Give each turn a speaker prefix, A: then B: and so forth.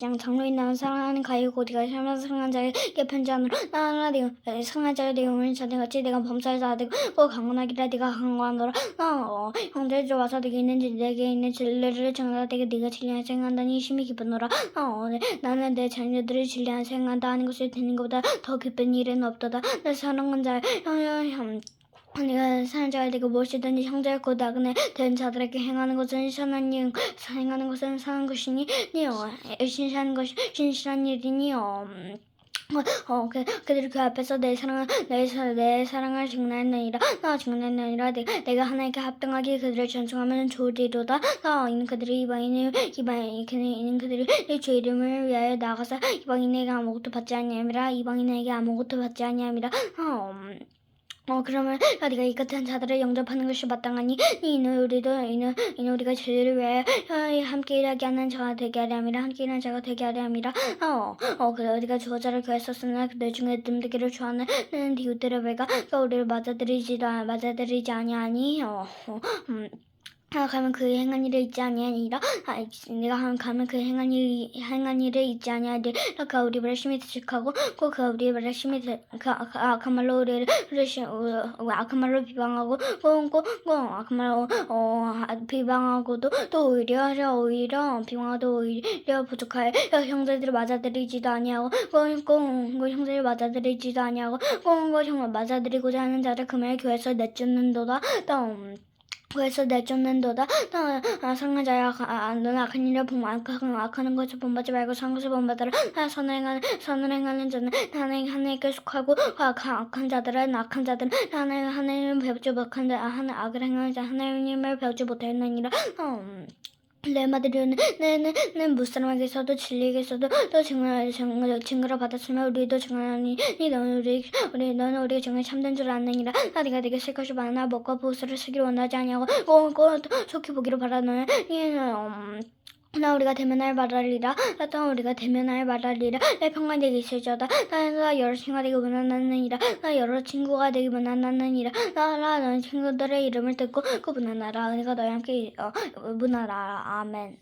A: 양 장로인 나는 사랑하는 가이고 네가 샤만 사랑한 자에게 편지하노라 나나 사랑한 자를 네가 오늘 자네같이 내가 범사에서 아들고 꼭 강건하기라 네가 강건하노라 나 어, 형제들 와서 네게 있는 진- 내게 있는 진리를 정하되게 네가 진리한 생각한다니 심히 기쁘노라. 어, 네, 나는 내 자녀들을 진리한 생각한다 하는 것을 듣는 것보다 더 기쁜 일은 없도다. 내 사랑한 자의 형 네가 사는 자를 내가 무엇이든지 형제를 곧 나그네 된 자들에게 행하는 것은 선한 일, 행하는 것은 선한 것이니 니요 신실한 것이 신실한 일이니요. 음, 어, 어, 그, 그들이 그 앞에서 내 사랑을, 내, 사, 내 사랑을 증언하느니라. 나 증언하느니라. 내, 내가 하나님께 합당하게 그들을 전송하면 좋으리로다. 나 이는 그들이 이방인을, 이방, 이는 그들이 주 이름을 위하여 나가서 이방인에게 아무것도 받지 아니함이라. 이방인에게 아무것도 받지 아니함이라. 어, 음. 어 그러면 야, 네가 이 같은 자들을 영접하는 것이 마땅하니 이는 우리도 이는 이는 우리가 죄를 위하여 어, 함께 일하게 하는 자가 되게 하려 함이라 함께 일하는 자가 되게 하려 함이라 어어 그래 우리가 주어자를 구했었으나 그들 중에 뜸되기를 좋아하는 디우들의 배가 우리를 맞아들이지도 않- 맞아들이지 아니하니 어, 어 음. 아, 가면 그 행한 일을 잊지 아니하니라. 아, 내가 한 가면 그 행한 일 행한 일을 잊지 아니하리라. 그 우리 열심히 지식하고 꼭그 우리 열심히 그 악한 말로 우리를 우리 어, 악한 말로 비방하고 꼭꼭 악한 말로 어 비방하고도 또 오히려 오히려 비방하도 오히려 부족하여 형제들을 맞아들이지도 아니하고 꼭꼭 형제를 맞아들이지도 아니하고 꼭꼭 형 맞아들이고자 하는 자를 금일 교회에서 내쫓는도다. 또 음, 그래서 내쫓는 도다. 나 상한 자야, 아, 너는 악한 일을 악하는 것을 본받지 말고 선 것을 본받아라. 나 선을 행하는 선을 행하는 자는 하나님 하나님께 속하고 악한 자들은 악한 자들은 하나님 하나님을 배우지 못한 자, 하나 악을 행하는 자 하나님을 배우지 못하느니라. 어, 음. 내 무사람에게서도 진리에게서도 또 증거 증거 증거를 받았으며 우리도 증언하니 너는 우리 우리 너는 우리가 정말 참된 줄 아느니라. 나 네가 내게 쓸 것이 많아 먹고 보수를 쓰기를 원하지 아니하고 꼭꼭 속히 보기를 바라노니 음, 나 우리가 대면할 말하리라. 나 또한 우리가 대면할 말하리라. 내 평강 되기 있을지어다. 나 여러 친구가 되기 원하느니라. 나 여러 친구가 되기 원하느니라. 나나 너희 친구들의 이름을 듣고 그 문하나라. 은혜가 너희 함께 어, 문하라. 아멘